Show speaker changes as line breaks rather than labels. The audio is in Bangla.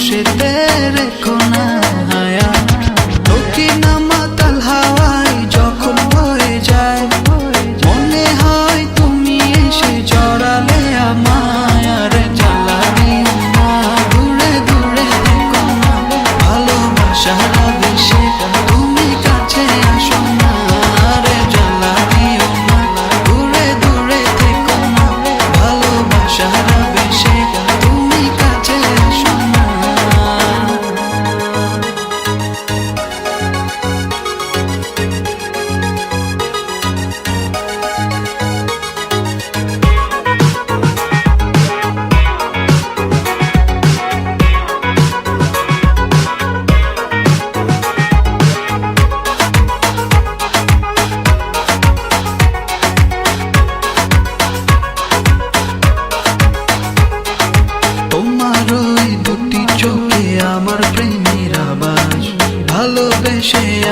খুশিতে রেখো না হায়া। তোকে না মাতাল হাওয়াই যখন হয়ে যায়, মনে হয় তুমি এসে জড়ালে আমার জ্বালানি দূরে দূরে দেখো না। ভালোবাসা লাগে সেটা